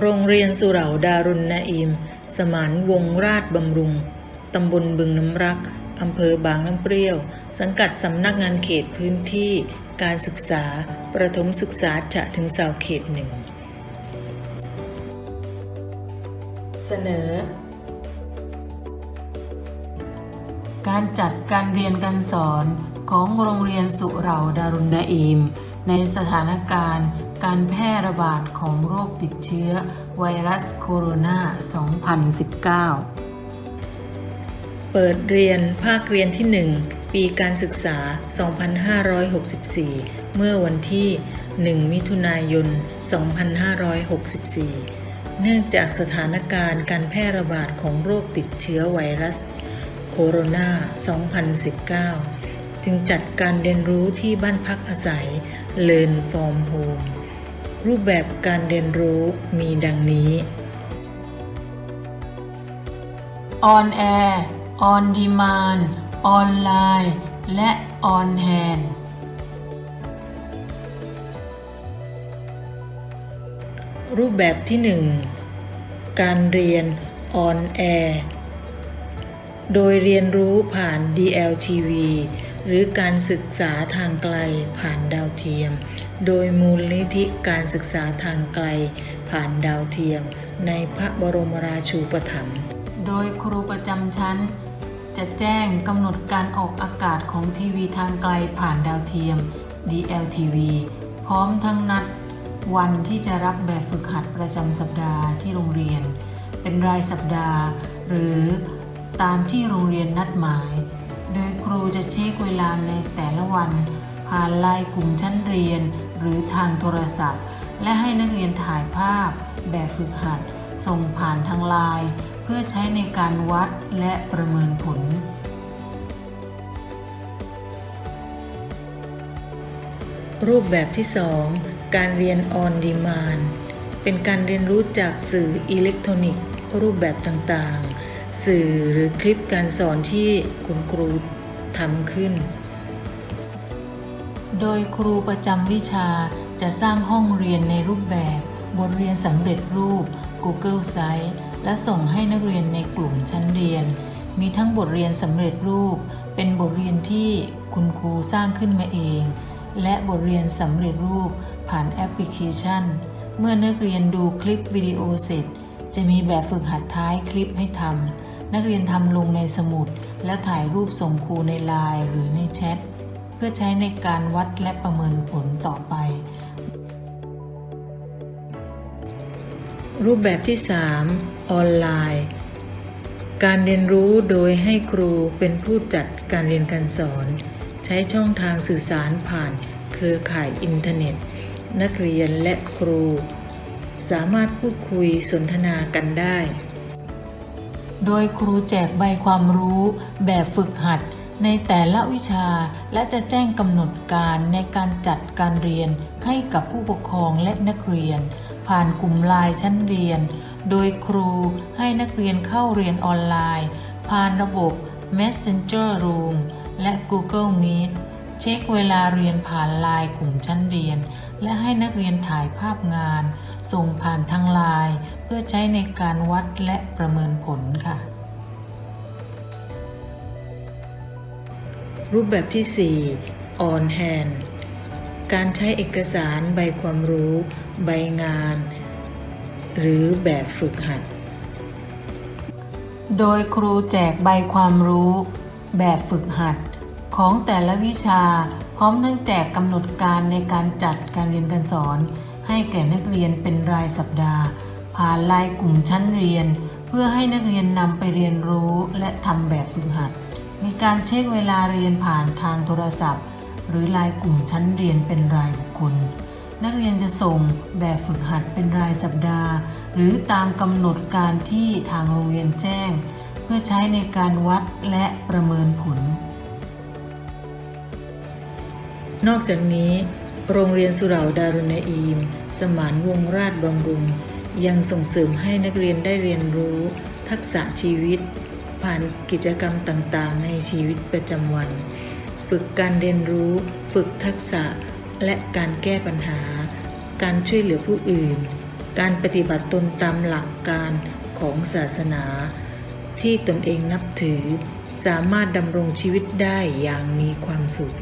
โรงเรียนสุเหร่าดารุณนาอิม สมานวงราชบำรุง ตำบลบึงน้ำรัก อำเภอบางน้ำเปรี้ยว สังกัดสำนักงานเขตพื้นที่ การศึกษา ประถมศึกษาฉะถึงเสาเขตหนึ่ง เสนอ การจัดการเรียนการสอนของโรงเรียนสุเหร่าดารุณนาอิม ในสถานการณ์ การแพร่ระบาดของโรคติดเชื้อไวรัสโคโรนา 2019 เปิดเรียนภาคเรียนที่ 1 ปีการศึกษา 2564 เมื่อวันที่ 1 มิถุนายน 2564 เนื่องจากสถานการณ์การแพร่ระบาดของโรคติดเชื้อไวรัสโคโรนา 2019 จึงจัดการเรียนรู้ที่บ้านพักอาศัย Learn from Home รูปแบบการเรียนรู้มีดังนี้ On Air On Demand ออนไลน์และ On Hand รูปแบบที่ 1 การเรียน On Air โดยเรียนรู้ผ่าน DLTV หรือการศึกษาทางไกลผ่านดาวเทียม โดยมูลนิธิการศึกษาทางไกล ผ่านดาวเทียม ในพระบรมราชูปถัมภ์ โดยครูประจำชั้น จะแจ้งกำหนดการออกอากาศของทีวีทางไกลผ่านดาวเทียม DLTV พร้อมทั้งนัด วันที่จะรับแบบฝึกหัดประจำสัปดาห์ที่โรงเรียน เป็นรายสัปดาห์ หรือตามที่โรงเรียนนัดหมาย โดยครูจะเช็คเวลาในแต่ละวันผ่านไลน์กลุ่มชั้นเรียน หรือทางโทรศัพท์ และให้นักเรียนถ่ายภาพ แบบฝึกหัด ส่งผ่านทางไลน์เพื่อใช้ในการวัดและประเมินผล รูปแบบที่ 2 การเรียนออนดีมานเป็นการเรียนรู้จากสื่ออิเล็กทรอนิกส์ รูปแบบต่างๆ สื่อหรือคลิปการสอนที่คุณครูทำขึ้น โดยครูประจำวิชาจะสร้างห้องเรียนในรูปแบบ บทเรียนสำเร็จรูป Google Site และส่งให้นักเรียนในกลุ่มชั้นเรียน มีทั้งบทเรียนสำเร็จรูป เป็นบทเรียนที่คุณครูสร้างขึ้นมาเอง และบทเรียนสำเร็จรูปผ่านแอปพลิเคชัน เมื่อนักเรียนดูคลิปวิดีโอเสร็จ จะมีแบบฝึกหัดท้ายคลิปให้ทำนักเรียนทำลงในสมุด และถ่ายรูปส่งครูในไลน์หรือในแชท พื่อใช้ในการวัดและประเมินผลต่อไป รูปแบบที่ 3 ออนไลน์ การเรียนรู้โดยให้ครูเป็นผู้จัดการเรียนการสอน ใช้ช่องทางสื่อสารผ่านเครือข่ายอินเทอร์เน็ต นักเรียนและครู สามารถพูดคุยสนทนากันได้ โดยครูแจกใบความรู้แบบฝึกหัด ในแต่ละวิชาและจะแจ้งกำหนดการในการจัดการเรียนให้กับผู้ปกครองและนักเรียน ผ่านกลุ่มไลน์ชั้นเรียน โดยครูให้นักเรียนเข้าเรียนออนไลน์ ผ่านระบบ Messenger Room และ Google Meet เช็คเวลาเรียนผ่านไลน์กลุ่มชั้นเรียน และให้นักเรียนถ่ายภาพงาน ส่งผ่านทางไลน์เพื่อใช้ในการวัดและประเมินผลค่ะ รูปแบบที่ 4 on hand การใช้เอกสารใบความรู้ ใบงาน หรือแบบฝึกหัด โดยครูแจกใบความรู้ แบบฝึกหัด ของแต่ละวิชา พร้อมทั้งแจกกำหนดการในการจัดการเรียนการสอน ให้แก่นักเรียนเป็นรายสัปดาห์ ผ่านไลน์กลุ่มชั้นเรียน เพื่อให้นักเรียนนำไปเรียนรู้และทำแบบฝึกหัด มีการเช็คเวลาเรียนผ่านทางโทรศัพท์ หรือลน์กลุ่มชั้นเรียนเป็นรายบุคคล นักเรียนจะส่งแบบฝึกหัดเป็นรายสัปดาห์ หรือตามกำหนดการที่ทางโรงเรียนแจ้ง เพื่อใช้ในการวัดและประเมินผล นอกจากนี้ โรงเรียนสุเหร่าดารุณอีม สมานวงราชบำรุงยังส่งเสริมให้นักเรียนได้เรียนรู้ ทักษะชีวิต ผ่านกิจกรรมต่างๆ ในชีวิตประจำวัน ฝึกการเรียนรู้ ฝึกทักษะ และการแก้ปัญหา การช่วยเหลือผู้อื่น การปฏิบัติตนตามหลักการของศาสนา ที่ตนเองนับถือ สามารถดำรงชีวิตได้อย่างมีความสุข